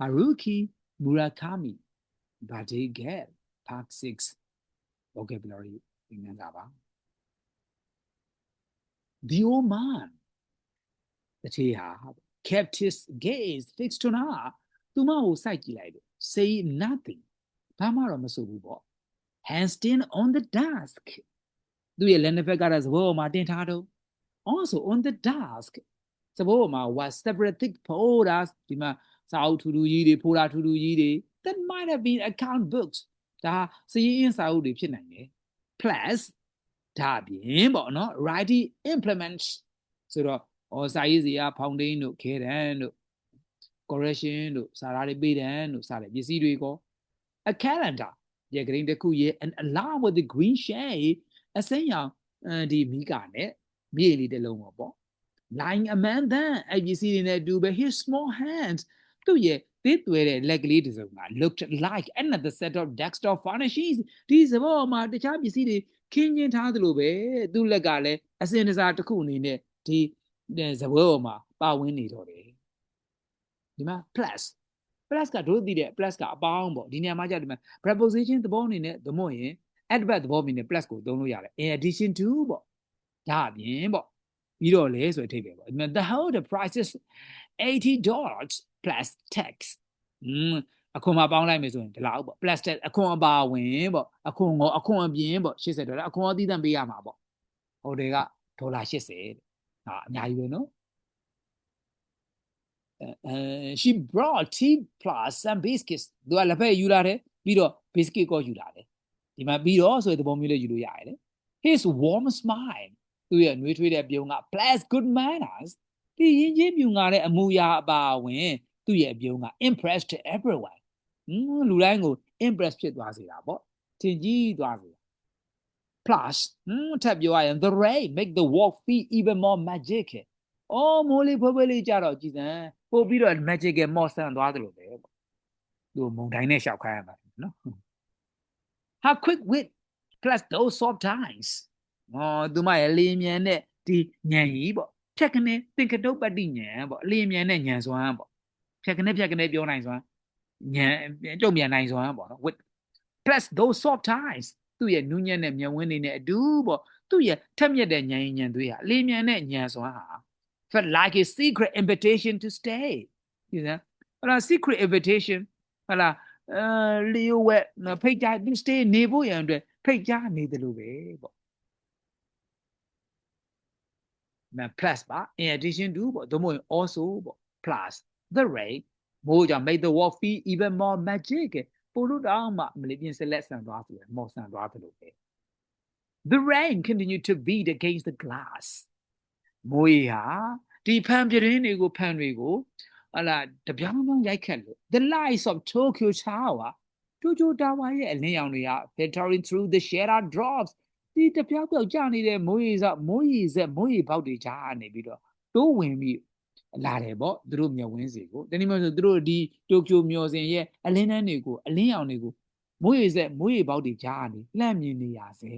Haruki Murakami Bade Get Part 6 vocabulary သင်ခန်းစာပါ The old man တတိဟာ kept his gaze fixed on her သူမကိုစိုက်ကြည့်လိုက်တယ် say nothing ဘာမှတော့မဆိုဘူးပေါ့ hands in on the desk သူရဲ့လက်နှစ်ဖက်ကတော့စဘောပေါ်မှာတင်ထားတော့ also on the desk စဘောပေါ်မှာ was separate thick folders ဒီမှာ စာအုပ်ထူထူကြီးတွေဖိုတာထူထူကြီးတွေ that might have been account books ဒါစည်ရင်းစာအုပ်တွေဖြစ်နိုင်တယ် plus ဒါပြင်ပေါ့နော် writing implements ဆိုတော့ဩစာရေးစရာ fountain တို့ခဲတန်းတို့ correction တို့စာရာတွေပေးတန်းတို့စတဲ့ပစ္စည်းတွေကော a calendar ရေဂရင်းတစ်ခုရဲ့ an alarm with the green shade အစိမ်းရောင်ဒီမိကနဲ့မြေလေးတစ်လုံးပေါ့ lying a man then အဲ့ပစ္စည်းတွေနဲ့တူပဲ his small hands သူ့ရဲ့သေးသွဲတဲ့လက်ကလေးတစ်စုံက looked like another set of desktop furnishings ဒီစဘောမှာတခြားပစ္စည်းတွေခင်းကျင်းထားသလိုပဲသူ့လက်ကလည်းအစင်တစားတစ်ခုအနေနဲ့ဒီစဘောမှာပါဝင်နေတော့တယ်ဒီမှာ plus plus ကတို့သိတဲ့ plus ကအပေါင်းပေါ့ဒီနေရာမှာကြာဒီမှာ preposition သဘောအနေနဲ့သို့မဟုတ်ရင် adverb သဘောအနေနဲ့ plus ကိုသုံးလို့ရတယ် in addition to ပေါ့ဒါအပြင်ပေါ့ပြီးတော့လဲဆိုတဲ့အထိပ္ပယ်ပေါ့ဒီမှာ the whole the price is 80 dollars plus tax อืมအခွန်မပေါင်းလိုက်မယ်ဆိုရင်ဒီလောက်ပေါ့ plus tax အခွန်အပါဝင်ပေါ့အခွန်ငေါအခွန်အပြင်ပေါ့80ဒေါ်လာအခွန်အသီးသန့်ပေးရမှာပေါ့ဟိုတွေကဒေါ်လာ80ဟာအများကြီးပဲနော် uh, she brought tea plus some biscuits သူကလက်ဖက်ယူလာတယ်ပြီးတော့ biscuit ကိုယူလာတယ်ဒီမှာပြီးတော့ဆိုတဲ့သဘောမျိုးလေးယူလို့ရတယ်လေ his warm smile သူရဲ့နှွေးထွေးတဲ့ပြုံးက plus good manners ဒီရင်းချင်းမြူငါတဲ့အမူအရာအပါဝင်သူ့ရဲ့ပြုံးက impressed everyone ဟင်းလူတိုင်းကို impress ဖြစ်သွားစေတာပေါ့ထင်ကြီးသွားစေ plus ဟင်းထပ်ပြောရရင် the rain make the walk feel even more magic အော်မိုးလေးဖွဲဖွဲလေးကြတော့ကြည်စမ်းပို့ပြီးတော့ magical မော့ဆန်သွားသလိုပဲပေါ့သူမုံတိုင်းနဲ့ရှောက်ခိုင်းရမှာနော် how quick wit plus those soft times ဟောသူမရဲ့လေမြန်တဲ့ဒီညံကြီးပေါ့ ဖြက်ကနေသင်္ကတုပ္ပတ္တိညံပေါ့အလေမြန်တဲ့ညံစွမ်းပေါ့ဖြက်ကနေဖြက်ကနေပြောနိုင်စွမ်းညံကြုံမြန်နိုင်စွမ်းပေါ့နော် wit plus those soft times သူ့ရဲ့နူးညံ့တဲ့မြန်ဝင်းနေနဲ့အတူပေါ့သူ့ရဲ့ထက်မြက်တဲ့ညံရင်ညံသွေးဟာလေမြန်တဲ့ညံစွမ်းဟာ felt like a secret invitation to stay you know ဟလာ secret invitation ဟလာအဲလီယိုဝက်ဖိတ်ကြား to stay နေဖို့ရန်အတွက်ဖိတ်ကြားနေတယ်လို့ပဲပေါ့ plus ပါ in addition to ပေါ့သို့မဟုတ် also ပေါ့ plus the rate မိုးကြောင့် make the walk feel even more magic ပို့လို့တောင်းမှမလေးပြင်ဆက်လက်ဆန်သွားဆိုရမော်ဆန်သွားတယ်လို့ပဲ The rain continued to beat against the glass မိုးရေဟာဒီဖန်ပြင်းတွေကိုဖန်တွေကိုဟလာတပြောင်းပြောင်းရိုက်ခတ်လို့ the lights of Tokyo Tower တိုကျိုတာဝါရဲ့အလင်းရောင်တွေက filtering through the shadow drops ဒီတပြောက်ပြောက်ကျနေတဲ့မိုးရေစောမိုးရေဆက်မိုးရေပေါက်တွေကြားနေပြီးတော့တိုးဝင်ပြီးလာတယ်ပေါ့သူတို့မျက်ဝင်းစီကိုတနည်းအားဖြင့်သူတို့ဒီတိုကျိုမျော်စင်ရဲ့အလင်းတန်းတွေကိုအလင်းရောင်တွေကိုမိုးရေဆက်မိုးရေပေါက်တွေကြားနေလှမ်းမြင်နေရစေ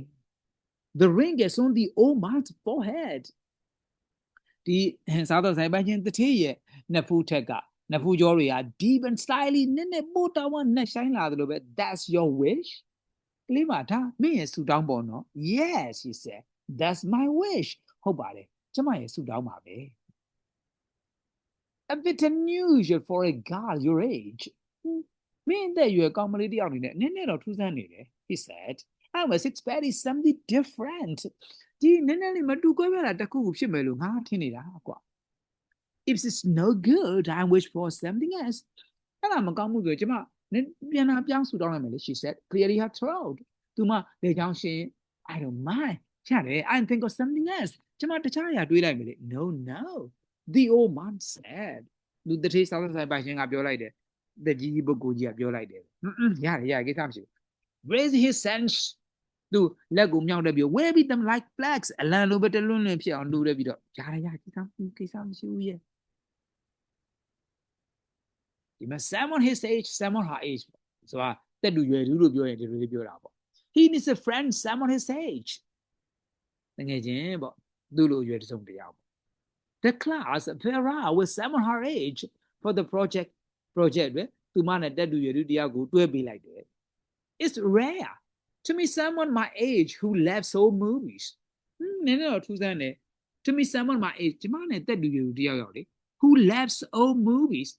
The ring is on the old man's forehead ဒီစားတော့ဆိုင်ပိုင်းချင်းတထေးရဲ့နှစ်ဖူးထက်ကနှစ်ဖူးကြောတွေက deep and slightly နည်းနည်းပို့တောင်းနဲ့ဆိုင်လာတယ်လို့ပဲ that's your wish က လေးမဒါမင်းရဲ့ဆူတောင်းပေါ်နော် yes she said that's my wish ဟုတ်ပါတယ်ကျမရဲ့ဆူတောင်းပါပဲ a bit unusual for a girl your age မင်းတဲ့ရွယ်ကောင်းမလေးတယောက်အနေနဲ့နည်းနည်းတော့ထူးဆန်းနေတယ် he said I was expecting something different ဒီနည်းနည်းလေးမတူကွဲပြားတာတစ်ခုခုဖြစ်မယ်လို့ငါထင်နေတာကွာ if it's no good I wish for something else အဲ့ဒါမကောင်းမှုဆိုကျမပြန်လာပြောင်းဆူတောင်းလိုက်မယ်လေ she said clearly her throat သူမလေချောင်းရှင် I don't mind ချတယ် I think of something else ကျမတခြားအရာတွေးလိုက်မယ်လေ no no the old man said လူတတိဆောင်းဆိုင်ပိုင်ရှင်ကပြောလိုက်တယ်တကြီးပုဂ္ဂိုလ်ကြီးကပြောလိုက်တယ်ရတယ်ရတယ်ကိစ္စမရှိဘူး raise his sense သူလက်ကိုမြောက်တဲ့ပြီး wave them like flags အလံလိုပဲတလွန်းလွန်းဖြစ်အောင်လူတဲ့ပြီးတော့ရရရကိစ္စကိစ္စမရှိဘူးရဲ့ဒီမှာ Simon his age Simon her age ဆိုတာတက်လူရွယ်သူလို့ပြောရင်ဒီလိုလေးပြောတာပေါ့ he needs a friend Simon his age တကယ်ချင်းပေါ့သူ့လိုရွယ်တစုံတယောက်ပေါ့ the class pair with Simon her age for the project project တွေသူမနဲ့တက်တူရတူတယောက်ကိုတွဲပေးလိုက်တယ် it's rare to meet someone my age who loves old movies ဟင်းနည်းနည်းတော့ထူးဆန်းတယ် to meet someone my age ကျမနဲ့တက်တူရတူတယောက်ရောက်လေ who loves old movies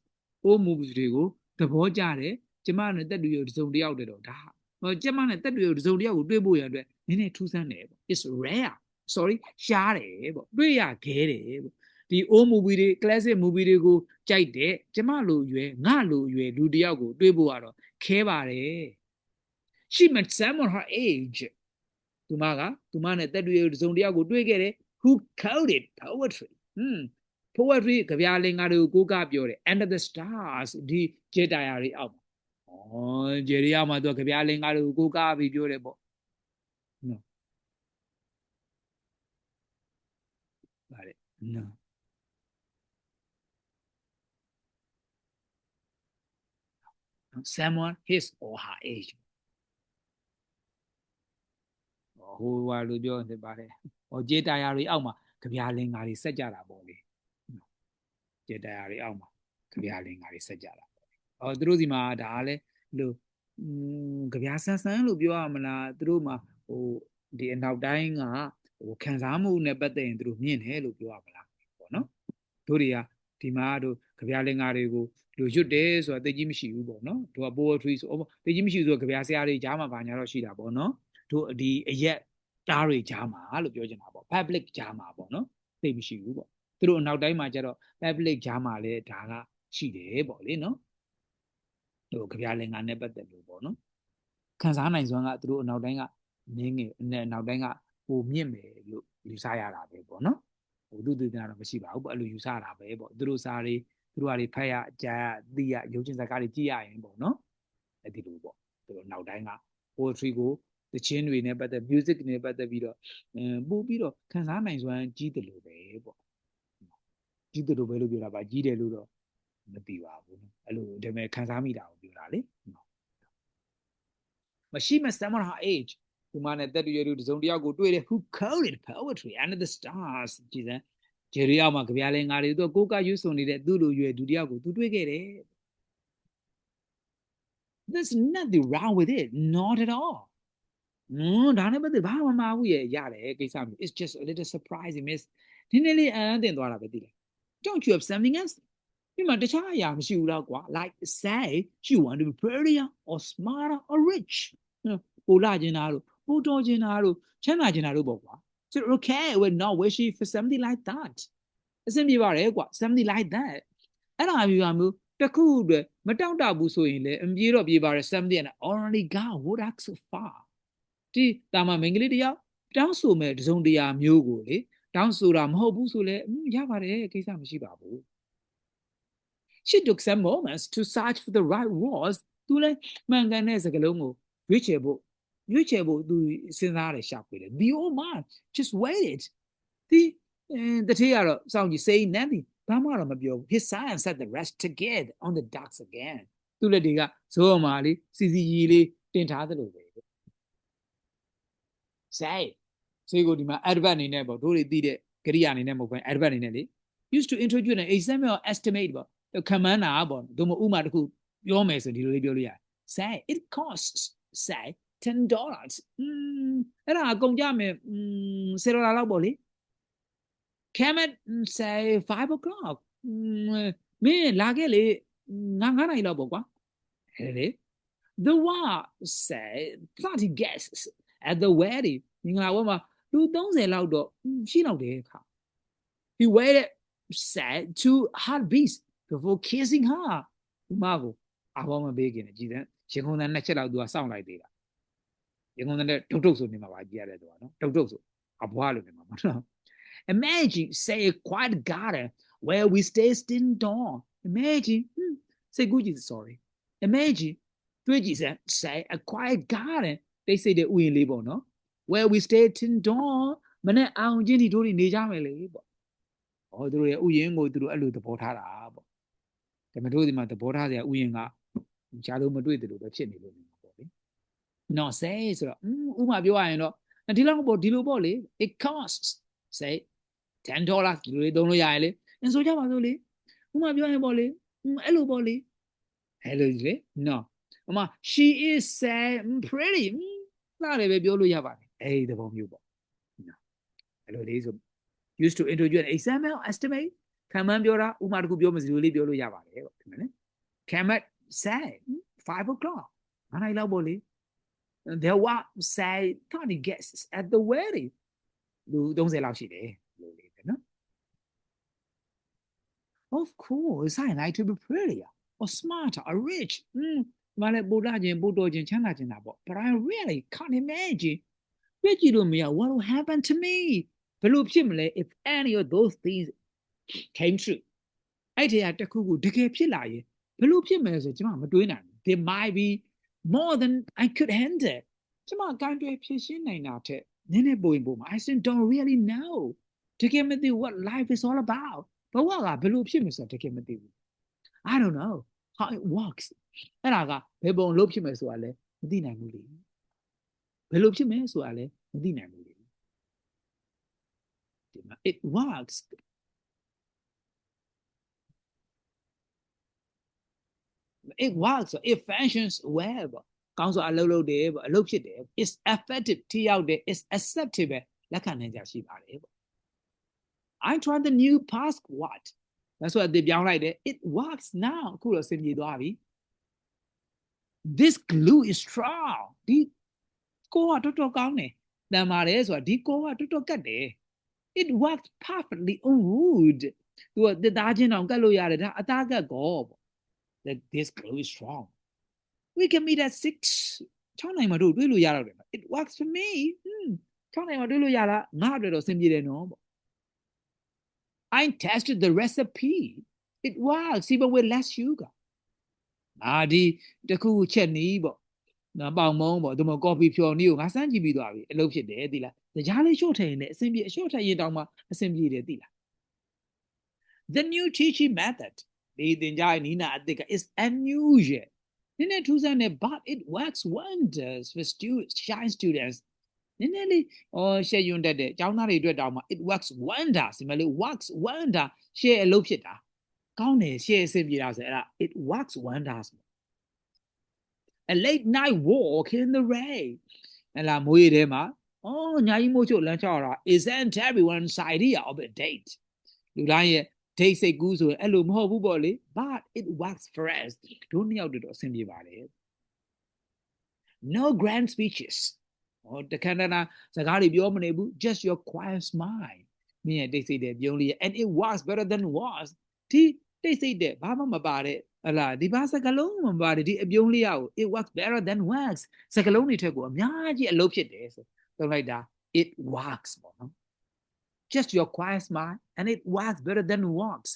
old movies တွေကိုသဘောကျတယ်ကျမနဲ့တက်တူရတူစုံတယောက်တည်းတော့ဒါဟော ကျမနဲ့တက်တူရတူစုံတယောက်ကိုတွေ့ဖို့ရတဲ့နည်းနည်းထူးဆန်းတယ်ပေါ့ it's rare sorry ရှားတယ်ပေါ့တွေ့ရခဲတယ်ပေါ့ဒီ old movie တွေ classic movie တွေကိုကြိုက်တယ်ကျမလိုရွယ်ငါလိုရွယ်လူတယောက်ကိုတွေ့ဖို့ကတော့ခဲပါတယ် she met someone her age သူမကသူမနဲ့တက်တွေ့ရစုံတယောက်ကိုတွေ့ခဲ့တယ် who quoted poetry ဟွန်း poetry ကြပြလင်္ကာတွေကိုကိုးကားပြောတယ် under the stars ဒီကျေတာယာတွေအောက်မှာ ဩဂျေရီယာမှာသူကကြပြလင်္ကာတွေကိုကိုးကားပြီးပြောတယ်ပေါ့နော်ဗါတယ်နော် someone his or her age ဟိုဟာလိုပြောနေပါတယ်ဟောကြေးတရားတွေအောက်မှာကြပြလင်္ကာတွေဆက်ကြတာပေါ့လေကြေးတရားတွေအောက်မှာကြပြလင်္ကာတွေဆက်ကြတာ ပေါ့ဟောသူတို့စီမှာဒါကလည်းလို့ကြပြဆန်းဆန်းလို့ပြောရမလားသူတို့မှာဟိုဒီအနောက်တိုင်းကဟိုခံစားမှုနဲ့ပတ်သက်ရင်သူတို့မြင့်တယ်လို့ပြောရမလားပေါ့နော်တို့တွေကဒီမှာတို့ကြပြလင်္ကာတွေကိုလူရွတ်တယ်ဆိုတာသိကြီးမရှိဘူးပေါ့နော်တို့က poetry ဆိုသိကြီးမရှိဘူးဆိုတော့ကြပြဆရာတွေကြားမှာဘာညာတော့ရှိတာပေါ့နော်တို့ဒီအရက်တားတွေကြားမှာလို့ပြောချင်တာပေါ့ public ကြားမှာပေါ့နော်သိမရှိဘူးပေါ့သူတို့အနောက်တိုင်းမှာကျတော့ public ကြားမှာလဲဒါကရှိတယ်ပေါ့လေနော် တို့ကြပြလင်္ကာနဲ့ပတ်သက်လို့ပေါ့နော်ခံစားနိုင်စွမ်းကသူတို့အနောက်တိုင်းကနင်းငယ်အနောက်တိုင်းကပိုမြင့်မယ်လို့ယူဆရတာပဲပေါ့နော်ဟိုသူသူကတော့မရှိပါဘူးပေါ့အဲ့လိုယူဆတာပဲပေါ့သူတို့စားတွေသူတို့ကတွေဖတ်ရကြားရသိရရုပ်ချင်းစကားတွေကြည့်ရရင်ပေါ့နော်အဲ့ဒီလိုပေါ့သူတို့နောက်တိုင်းက poetry ကိုတခြင်းတွေနဲ့ပတ်သက် music နဲ့ပတ်သက်ပြီးတော့အင်းပို့ပြီးတော့ခံစားနိုင်စွမ်းကြီးတယ်လို့ပဲပေါ့ကြီးတယ်လို့ပဲလို့ပြောတာပါကြီးတယ်လို့တော့ မသိပါဘူးအဲ့လိုဒါပေမဲ့ခံစားမိတာကိုပြောတာလေမရှိမ someone her age ဒီမှာနဲ့တက်တူရတူတစုံတယောက်ကိုတွေ့တယ် who coded poetry under the stars ကြည်စမ်းဂျယ်ရီအောက်မှာကြပြလဲငါတွေသူကိုကယူဆုံနေတဲ့သူ့လိုရွယ်ဒုတိယကိုသူတွေ့ခဲ့တယ် There's nothing wrong with it not at all ဟွန်းဒါနဲ့ပတ်သက်ဘာမှမမှားဘူးရဲ့ရတယ်ကိစ္စမျိုး it's just a little surprising miss နည်းနည်းလေးအံ့တင်သွားတာပဲသိလား don't you have something else ဒီမှာတခြားအရာမရှိဘူးလားကွာ like say you want to be prettier or smarter or rich ပိုလာကျင်တာလို့ပိုတော်ကျင်တာလို့ချမ်းသာကျင်တာလို့ပေါ့ကွာ so okay we're not wishing for something like that အဆင်ပြေပါတယ်ကွာ something like that အဲ့ဒါမျိုးမျိုးတခုအတွက်မတောင့်တဘူးဆိုရင်လည်းအပြေတော့ပြေပါတယ် something and already got what act so far ဒီတာမမင်္ဂလိတယောက်တောင်းဆိုမဲ့တစုံတရာမျိုးကိုလေတောင်းဆိုတာမဟုတ်ဘူးဆိုလဲရပါတယ်ကိစ္စမရှိပါဘူး she took some moments to search for the right words သူလည်းမှန်ကန်တဲ့စကားလုံးကိုရွေးချယ်ဖို့ရွေးချယ်ဖို့သူစဉ်းစားရတယ်ရှာဖွေတယ် the old man just waited ဒီတတိယတော့စောင့်ကြည့် say nothing ဘာမှတော့မပြောဘူး his son set the rest together on the ducks again သူလက်တွေကဇိုးအမာလေးစီစီကြီးလေးတင်ထားသလိုပဲ say ဆိုကိုဒီမှာ adverb အနေနဲ့ပေါ့တို့တွေသိတဲ့ကရိယာအနေနဲ့မဟုတ်ဘူး adverb အနေနဲ့လေ used to introduce an example or estimate ပေါ့ ခံမှန်းတာပေါ့တို့မဥမာတစ်ခုပြောမယ်ဆိုရင်ဒီလိုလေးပြောလို့ရတယ် say it costs say 10 dollars အဲ့ဒါအကုန်ကြမယ်10ဒေါ်လာလောက်ပေါ့လေ came at say 5 o'clock မင်းလာခဲ့လေငါ9နာရီလောက်ပေါ့ကွာအဲ့လေ the war say 30 guests at the wedding မင်္ဂလာပွဲမှာလူ30လောက်တော့ရှိလောက်တယ်ခါ he waited said two heartbeats before kissing her ဒီမှာကိုအဘောမပေးခင်ကြည်တဲ့ရင်ခုန်တဲ့နှစ်ချက်လောက်သူကစောင့်လိုက်သေးတာရင်ခုန်တဲ့ဒုတ်ဒုတ်ဆိုနေမှာပါကြည်ရတယ်သူကနော်ဒုတ်ဒုတ်ဆိုအဘွားလို့နေမှာမနော် imagine say a quiet garden where we stay still dawn imagine စိတ်ကူးကြည့် sorry imagine တွေးကြည့်စမ်း say a quiet garden တိတ်ဆိတ်တဲ့ဥယျာဉ်လေးပေါ့နော် where we stay till dawn မနေ့အောင်ချင်းဒီတို့တွေနေကြမယ်လေပေါ့ဟောသူတို့ရဲ့ဥယျာဉ်ကိုသူတို့အဲ့လိုသဘောထားတာပေါ့ ဒါပေမဲ့တို့ဒီမှာသဘောထားစရာဥယျာဉ်ကရှားလို့မတွေ့တယ်လို့ပဲဖြစ်နေလို့နေမှာပေါ့လေ no say ဆိုတော့ဥမာပြောရရင်တော့ဒီလောက်ပေါ့ဒီလိုပေါ့လေ it costs say 10 dollar ဒီလိုလေးသုံးလို့ရရလေအဆိုကြပါစို့လေဥမာပြောရင်ပေါ့လေအဲ့လိုပေါ့လေ hello လေ no အမ she is sad mm, pretty လာတယ်ပဲပြောလို့ရပါတယ်အဲ့ဒီသဘောမျိုးပေါ့ no အဲ့လိုလေးဆို used to introduce an example estimate ခံမှန်းပြောတာဥမာတစ်ခုပြောမယ်စီလိုလေးပြောလို့ရပါတယ်ပေါ့ဒီမှာနော် Camet said 5 o'clock ဘာနိုင်လောက်ပေါ့လေ there were say 30 guests at the wedding လူ30လောက်ရှိတယ်လို့လေးပဲနော် of course I like to be prettier or smarter or rich อืมမလည်းပိုလာခြင်းပို့တော်ခြင်းချမ်းသာခြင်းတာပေါ့ but I really can't imagine ပြည့်ကြည့်လို့မရ what will happen to me ဘယ်လိုဖြစ်မလဲ if any of those things came true အဲ့ဒီအတစ်ခုခုတကယ်ဖြစ်လာရင်ဘယ်လိုဖြစ်မလဲဆိုကျွန်မမတွေးနိုင်ဘူး there might be more than I could handle ကျွန်မကန်တွေဖြည့်ရှင်းနိုင်တာထက်နည်းနည်းပိုရင်ပိုမှာ I still don't really know တကယ်မသိ what life is all about ဘဝကဘယ်လိုဖြစ်မလဲဆိုတော့တကယ်မသိဘူး I don't know how it works အဲ့ဒါကဘယ်ပုံလို့ဖြစ်မယ်ဆိုတာလဲမသိနိုင်ဘူးလေဘယ်လိုဖြစ်မယ်ဆိုတာလဲမသိနိုင်ဘူးလေဒီမှာ it works it works it functions well ပေါ့ကောင်းစွာအလုပ်လုပ်တယ်ပေါ့အလုပ်ဖြစ်တယ် is effective ထိရောက်တယ် is acceptable လက်ခံနိုင်ကြရှိပါတယ်ပေါ့ I tried the new passport ဒါဆိုအသစ်ပြောင်းလိုက်တယ် it works now အခုတော့စင်ပြေသွားပြီ this glue is strong ဒီကိုကတော်တော်ကောင်းတယ်တန်ပါတယ်ဆိုတာဒီကိုကတော်တော်ကတ်တယ် it works perfectly on wood သူကတစ်သားချင်းတောင်ကတ်လို့ရတယ်ဒါအသားကတ်ကောပေါ့ that this glue is strong we can meet at 6 6နိုင်မှတို့တွေးလို့ရတော့တယ် it works for me 6နိုင်မှတွေးလို့ရလားငါအတွက်တော့စင်ပြေတယ်နော်ပေါ့ I tested the recipe it works even with less sugar အာဒီတခုခုချက်နီးပေါ့နော်ပေါင်မုံပေါ့ဒီမှာကော်ဖီဖြော်နီးကိုငါစမ်းကြည့်ပြီးသွားပြီအလုပ်ဖြစ်တယ်သိလားကြားလေးရှို့ထည့်ရင်လည်းအဆင်ပြေအရှို့ထည့်ရင်တောင်မှအဆင်ပြေတယ်သိလား the new teaching method ဒီသင်ကြားရဲ့နီးနာအသစ်က is unusual နည်းနည်းထူးဆန်းတယ် but it works wonders for students shy students နည်းနည်းလေးအော်ရှယ်ယွန်းတတ်တယ်ကျောင်းသားတွေအတွက်တောင်မှ it works wonders ဒီမှာလေ works wonder ရှယ်အလုပ်ဖြစ်တာကောင်းတယ်ရှယ်အဆင်ပြေတာဆိုအဲ့ဒါ it works wonders a late night walk in the rain ဟလာမိုးရေထဲမှာအော်ညာကြီးမိုးချို့လမ်းချောက်တာ isn't everyone's idea of a date လူတိုင်းရဲ့ date စိတ်ကူးဆိုရင်အဲ့လိုမဟုတ်ဘူးပေါ့လေ but it works for us တို့နှစ်ယောက်တော့အဆင်ပြေပါတယ် no grand speeches ဟောတခဏနာစကားတွေပြောမနေဘူး just your quiet smile မင်းရဲ့တိတ်ဆိတ်တဲ့ပြုံးလေး and it works better than was ဒီတိတ်ဆိတ်တဲ့ဘာမှမပါတဲ့ဟလာဒီဘာစကလုံးမပါတယ်ဒီအပြုံးလေးရကို it works better than wax စကလုံးတွေထက်ကိုအများကြီးအလုပ်ဖြစ်တယ်ဆိုသုံးလိုက်တာ it works ပေါ့နော် just your quiet smile and it works better than works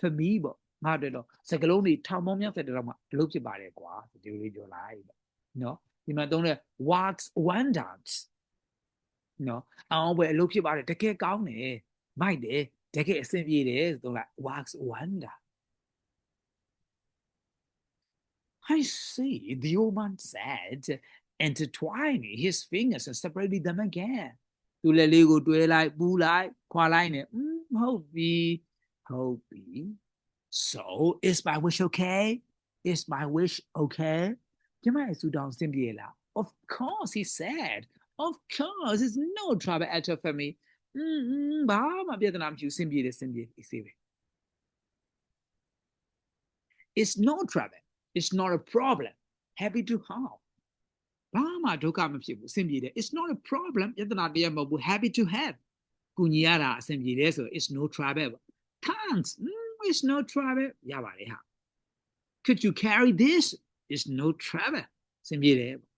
for me ပေါ့ငါတို့တော့စကလုံးတွေထောင်ပေါင်းများတဲ့တော့မှအလုပ်ဖြစ်ပါတယ်ကွာဒီလိုလေးပြောလိုက်ပေါ့နော်ဒီမှာသုံးတဲ့ works wonders နော်အောင်ပဲအလုပ်ဖြစ်ပါတယ်တကယ်ကောင်းတယ်မိုက်တယ်တကယ်အဆင်ပြေတယ်ဆိုတော့ works wonder I see the old man said intertwining his fingers and separating them again သူလည်းလေးကိုတွဲလိုက်ပူးလိုက်ခွာလိုက်နေอืมဟုတ်ပြီဟုတ်ပြီ so is my wish okay is my wish okay ကျမရဲ့ဆူတောင်းစင်ပြေလား of course he said of course it's no trouble at all for me อืมဘာမှပြဿနာမရှိဘူးစင်ပြေတယ်စင်ပြေအေးစေးပဲ it's no trouble it's not a problem happy to help ဘာမှဒုက္ခမဖြစ်ဘူးအဆင်ပြေတယ် it's not a problem ပြဿနာတရားမဟုတ်ဘူး happy to help ကူညီရတာအဆင်ပြေတယ်ဆို it's no trouble ပေါ့ thanks mm, it's no trouble ရပါတယ်ဟာ could you carry this it's no trouble အဆင်ပြေတယ်ပေါ့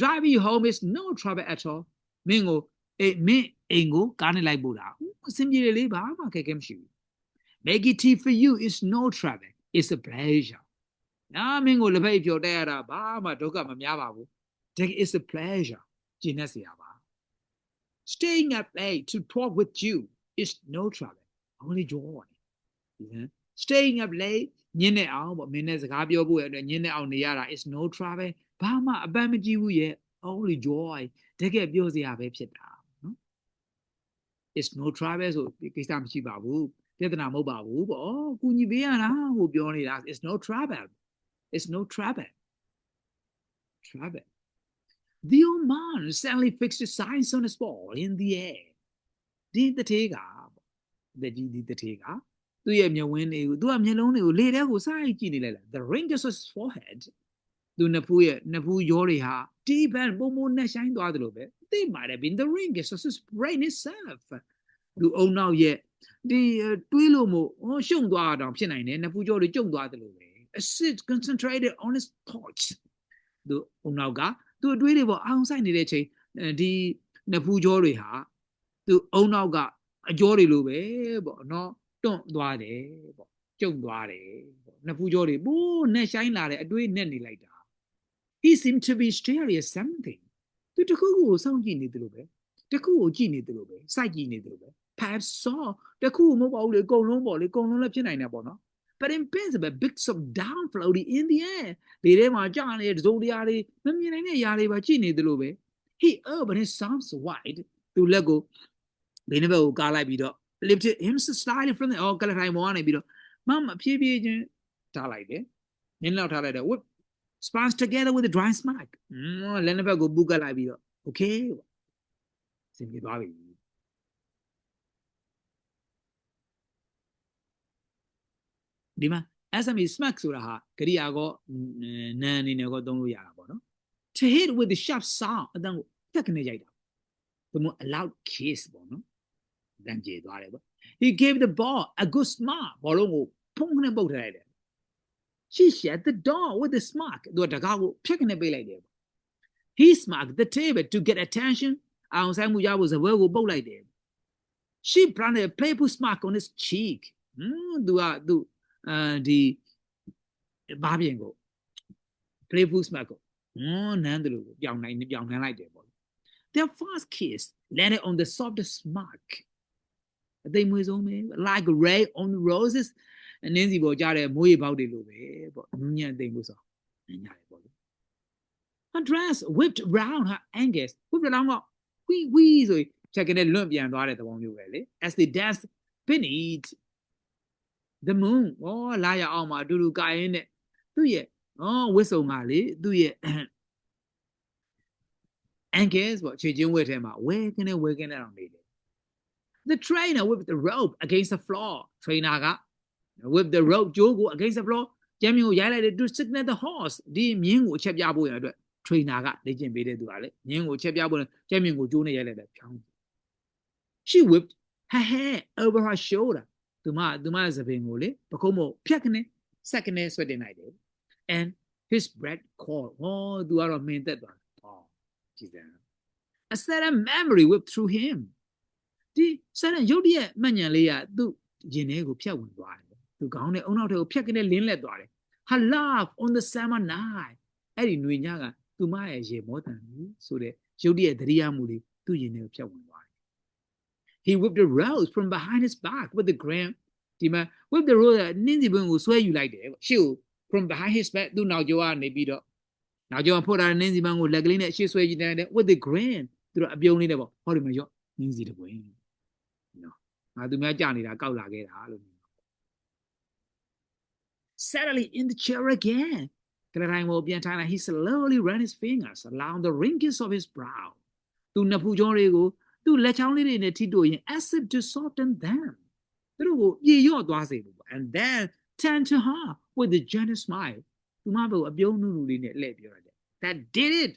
drive you home is no trouble at all မင်းကိုအေးမင်းအိမ်ကိုကားနဲ့လိုက်ပို့တာအဆင်ပြေတယ်လေဘာမှခက်ခဲမရှိဘူး make it tea for you is no trouble it's a pleasure နာမင်းကိုလက်ဖက်ပြောတက်ရတာဘာမှဒုက္ခမများပါဘူး That is a pleasure ကျင်းနေစရာပါ Staying up late to talk with you is no trouble only joy Staying up late ညနေအောင်ပေါ့မင်းနဲ့စကားပြောဖို့ရတဲ့ညနေအောင်နေရတာ is no trouble ဘာမှအပန်းမကြည့်ဘူးရဲ့ only joy တကယ်ပြောစရာပဲဖြစ်တာနော် is no trouble ဆိုဒီကိစ္စမရှိပါဘူးပြဿနာမဟုတ်ပါဘူးပေါ့ကုညီပေးရတာဟိုပြောနေတာ is no trouble it's no trouble trouble the old man suddenly fixed his eyes on his ball in the air ဒီတထေးကပေါ့တကြီးဒီတထေးကသူ့ရဲ့မျက်ဝန်းတွေကိုသူကမျက်လုံးတွေကိုလေထဲကိုစိုက်ကြည့်နေလိုက်လား the wrinkles on his forehead သူနှစ်ဖူးရဲ့နှစ်ဖူးရောတွေဟာတီးပန်ပုံပုံနဲ့ဆိုင်သွားတယ်လို့ပဲ they might have been the wrinkles of his brain itself သူအုံနောက်ရဲ့ဒီတွေးလို့မို့ဟောရှုံသွားတာဖြစ်နိုင်တယ်နှစ်ဖူးကြောတွေကျုံသွားတယ်လို့ပဲ a sit concentrated on his thoughts သူအုံနောက်က သူအတွေးတွေပေါ့အောင်ဆိုင်နေတဲ့ချိန်ဒီနှစ်ဖူးကြောတွေဟာသူအုံနောက်ကအကြောတွေလိုပဲပေါ့နော်တွန့်သွားတယ်ပေါ့ကျုံသွားတယ်ပေါ့နှစ်ဖူးကြောတွေပိုးနဲ့ဆိုင်လာတဲ့အတွေးနဲ့နေလိုက်တာ he seemed to be staring at something သူတခုခုကိုစောင့်ကြည့်နေတယ်လို့ပဲတခုကိုကြည့်နေတယ်လို့ပဲစိုက်ကြည့်နေတယ်လို့ပဲ perhaps saw တခုမဟုတ်ပါဘူးလေအကုန်လုံးပေါ့လေအကုန်လုံးလည်းဖြစ်နိုင်တယ်ပေါ့နော် but in principle bits of down floating in the air ဒီထဲမှာကြာနေတဲ့ဇုံတရားတွေမမြင်နိုင်တဲ့အရာတွေပါကြည့်နေတယ်လို့ပဲ he urban his sounds wide သူလက်ကိုဘယ်နှဘက်ကိုကားလိုက်ပြီးတော့ lifted him slightly from the အော်ကလထိုင်ပေါ်ကနေပြီးတော့မမဖြည်းဖြည်းချင်းထားလိုက်တယ်နင်းလောက်ထားလိုက်တယ် whip spans together with the dry smack လက်နှစ်ဘက်ကိုပူကတ်လိုက်ပြီးတော့ okay ပေါ့စင်ပြေသွားပြီ ဒီမှာ SME smack ဆိုတာဟာကရိယာကောနန်အနေနဲ့ကောသုံးလို့ရတာပေါ့နော် to hit with the sharp sound အတန်းကိုဖြတ်ကနေရိုက်တာဘယ်မှာ a loud kiss ပေါ့နော်တန်ကျေသွားတယ်ပေါ့ he gave the ball a good smart ဘောလုံးကိုဖုံးကနေပုတ်ထားလိုက်တယ် she shut the door with the smack သူကတကားကိုဖြတ်ကနေပိတ်လိုက်တယ် he smacked the table to get attention အောင်ဆိုင်မှုရဖို့ဇပွဲကိုပုတ်လိုက်တယ် she planted a playful smack on his cheek ဟွန်းသူကသူ အဲဒီဘာပြင်ကို playful smack ကိုဟွန်းနန်းတယ်လို့ပြောင်းနိုင်ပြောင်းနှမ်းလိုက်တယ်ပေါ့ their first kiss landed on the softest smack အသိမွေဆုံးပဲ like ray on the roses နင်းစီပေါ်ကြတဲ့မိုးရေပေါက်တွေလိုပဲပေါ့နူးညံ့သိမ့်လို့ဆိုညညာတယ်ပေါ့လေ her dress whipped round her ankles whipped around က wee wee ဆိုချက်ကနေလွန့်ပြန်သွားတဲ့သဘောမျိုးပဲလေ as they danced beneath the moon ဩလာရအောင်မှာအတူတူကာရင်းနဲ့သူ့ရဲ့ဩဝစ်စုံကလေသူ့ရဲ့ ankles ပေါ့ခြေချင်းဝက်ထဲမှာဝဲကနေဝဲကနေအောင်နေတယ် the trainer whipped the rope against the floor trainer က whip the rope ကြိုးကို against the floor ကျမ်းမြင်ကိုရိုက်လိုက်တယ် to signal the horse ဒီမြင်းကိုအချက်ပြဖို့ရအတွက် trainer ကလေ့ကျင့်ပေးတဲ့သူကလေမြင်းကိုချက်ပြဖို့ကျမ်းမြင်ကိုကြိုးနဲ့ရိုက်လိုက်တယ်ဖြောင်း she whipped her hair over her shoulder သူမသူမရဲ့သပင်ကိုလေပကုံးမို့ဖြတ်ကနေဆက်ကနေဆွဲတင်လိုက်တယ် and his breath call ဟောသူကတော့မင်းသက်သွားဟောကြည်စမ်း a sudden memory whipped through him ဒီ sudden ရုပ်တရက်မှတ်ဉာဏ်လေးကသူ့ရင်ထဲကိုဖြတ်ဝင်သွားတယ်သူခေါင်းနဲ့အုံနောက်ထဲကိုဖြတ်ကနေလင်းလက်သွားတယ် her love on the summer night အဲ့ဒီຫນွေညကသူမရဲ့ရေမောတန်ကြီးဆိုတဲ့ရုပ်တရက်သတိရမှုလေးသူ့ရင်ထဲကိုဖြတ်ဝင်သွားတယ် he whipped the rose from behind his back with the gram ဒီမှာ whip the rose နင်းစီပွင့်ကိုဆွဲယူလိုက်တယ်ပေါ့ရှေ့ကို from behind his back သူ့နောက်ကျောကနေပြီးတော့နောက်ကျောကဖွတ်ထားတဲ့နင်းစီပန်းကိုလက်ကလေးနဲ့ရှေ့ဆွဲကြည့်တယ် with the gram သူတို့အပြုံးလေးနဲ့ပေါ့ဟောဒီမှာရော့နင်းစီတပွင့်နော်ငါသူများကြာနေတာကောက်လာခဲ့တာလို့ Suddenly in the chair again ကလတိုင်းကိုပြန်ထိုင်လာ he slowly ran his fingers along the wrinkles of his brow သူနှစ်ဖူးကြောတွေကို သူလက်ချောင်းလေးတွေနဲ့ထိတို့ရင် as if to soften them သူတို့ကိုပြေရော့သွားစေဖို့ and then turn to her with a gentle smile သူမဘုအပြုံးနုနုလေးနဲ့လှည့်ပြောရတယ် that did it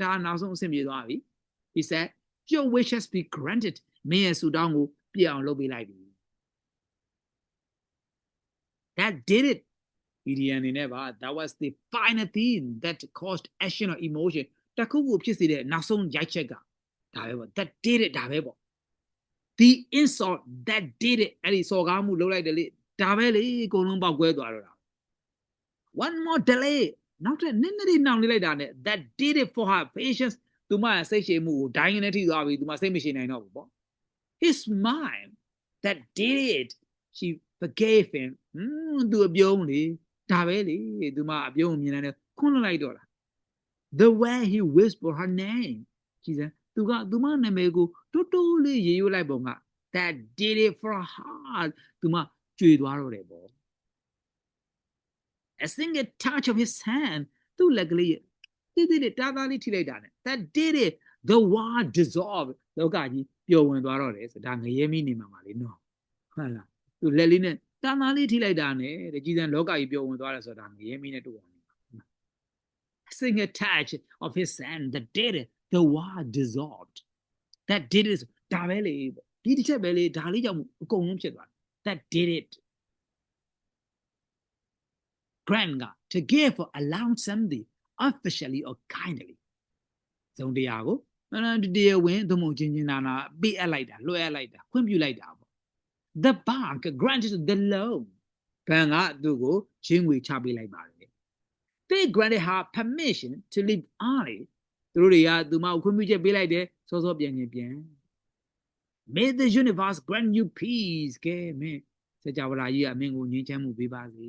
ဒါနောက်ဆုံးအဆင်ပြေသွားပြီ he said your wish has been granted မင်းရဲ့ဆုတောင်းကိုပြည့်အောင်လုပ်ပေးလိုက်ပြီ that did it EDN အနေနဲ့ပါ that was the final thing that caused action or emotion တခုခုဖြစ်စေတဲ့နောက်ဆုံးရိုက်ချက်က ဒါပဲပေါ့ that did it ဒါပဲပေါ့ the insult that did it အဲ့ဒီစော်ကားမှုလုပ်လိုက်တယ်လေဒါပဲလေအကုန်လုံးပေါက်ကွဲသွားတော့တာ one more delay နောက်ထပ်နည်းနည်းလေးနှောင့်နှေးလိုက်တာနဲ့ that did it for her patience သူမစိတ်ရှည်မှုကိုဒိုင်းကနေထိသွားပြီသူမစိတ်မရှိနိုင်တော့ဘူးပေါ့ his mind that did it she forgave him ဟွန်းသူအပြုံးလေဒါပဲလေသူမအပြုံးမြင်တယ်ခွန်းလိုက်တော့လား the way he whispered her name ကြည်စမ်း သူကသူမနာမည်ကိုတိုးတိုးလေးရေးရွလိုက်ပုံက that did it for her သူမကြွေသွားတော့တယ်ပေါ့ a single touch of his hand သူ့လက်ကလေးတိတိလေးတားသားလေးထိလိုက်တာ ਨੇ that did it the world dissolve လောကကြီးပျော်ဝင်သွားတော့တယ်ဆိုဒါငရဲမိနေမှာပါလေနော်ဟုတ်လားသူလက်လေးနဲ့တားသားလေးထိလိုက်တာ ਨੇ တဲ့ကြည်စံလောကကြီးပျော်ဝင်သွားတယ်ဆိုတာငရဲမိနဲ့တူအောင် a single touch of his hand that did it the world dissolved that did it ဒါပဲလေပေါ့ဒီတစ်ချက်ပဲလေဒါလေးကြောင့်အကုန်လုံးဖြစ်သွားတယ် that did it grant က to give or allow something officially or kindly ဇုံတရားကိုအမှန်တရားဝင်သို့မဟုတ်ချင်းချင်းနာနာပေးအပ်လိုက်တာလွှဲအပ်လိုက်တာခွင့်ပြုလိုက်တာပေါ့ the bank granted the loan ဘဏ်ကသူ့ကိုချင်းငွေချပေးလိုက်ပါတယ် they granted her permission to leave early သူ တို့တွေကသူမကိုခွင့်ပြုချက်ပေးလိုက်တယ်စောစောပြန်ချင်းပြန် may the universe grant you peace ကဲမင်းစကြဝဠာကြီးကအမင်းကိုငြိမ်းချမ်းမှုပေးပါစေ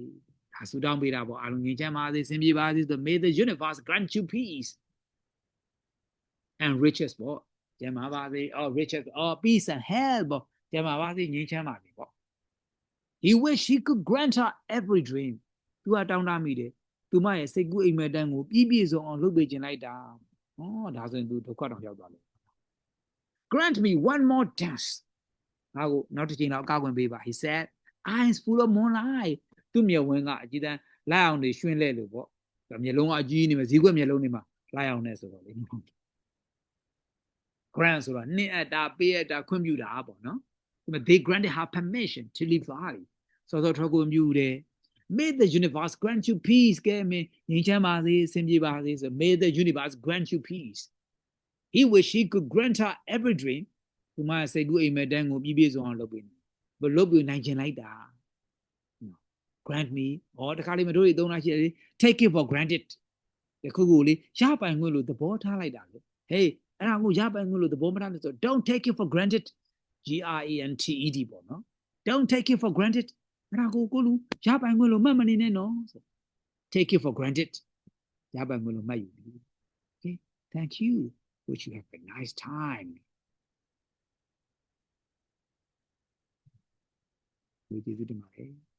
ဒါဆူတောင်းပေးတာပေါ့အားလုံးငြိမ်းချမ်းပါစေစင်ပြေပါစေဆို may the universe grant you peace and riches ပေါ့ကျမ်းပါပါစေ oh riches oh peace and health ပေါ့ကျမ်းပါပါစေငြိမ်းချမ်းပါစေပေါ့ he wish he could grant her every dream သူကတောင်းတမိတယ်သူမရဲ့စိတ်ကူးအိမ်မက်တန်းကိုပြည့်ပြည့်စုံအောင်လုပ်ပေးခြင်းလိုက်တာ ဩဒါဆိုရင်သူဒုက္ခတောင်ရောက်သွားတယ် grant me one more dance ငါကိုနောက်တစ်ချိန်တော့အကောက်ဝင်ပေးပါ he said eyes full of moonlight သူ့မျက်ဝန်းကအကြည့်တန်းလိုက်အောင်နေရွှင်လဲလို့ပေါ့ဒါမျက်လုံးကအကြီးနေမှာဈေးကွက်မျက်လုံးနေမှာလိုက်အောင်နေဆိုတော့လေ grant ဆိုတော့နှင်းအပ်တာပေးအပ်တာခွင့်ပြုတာပေါ့နော်ဒီမှာ they granted her permission to leave valley စောစောထွက်ကိုမြူတယ် may the universe grant you peace ကဲမင်းငြိမ်းချမ်းပါစေအဆင်ပြေပါစေဆို may the universe grant you peace he wish he could grant her every dream ဒီမှာစိတ်ကူးအိမ်မက်တန်းကိုပြည့်ပြည့်စုံအောင်လုပ်ပေးတယ်ဘယ်လုပ်ပြီးနိုင်ကျင်လိုက်တာ grant me ဟောတခါလေးမတို့တွေသုံးတာရှိတယ်လေ take it for granted တခုခုလေးရပိုင်ခွင့်လို့သဘောထားလိုက်တာလေ hey အဲ့ဒါကိုရပိုင်ခွင့်လို့သဘောမထားနဲ့ဆို don't take it for granted G R A N T E D ပေါ့နော် don't take it for granted အဲ့ဒါကိုကိုလူရပိုင်ခွင့်လို့မှတ်မနေနဲ့နော်ဆို take it for granted ရပိုင်ခွင့်လို့မှတ်ယူပြီ okay thank you wish you have a nice time ဒီကျေးဇူးတင်ပါတယ်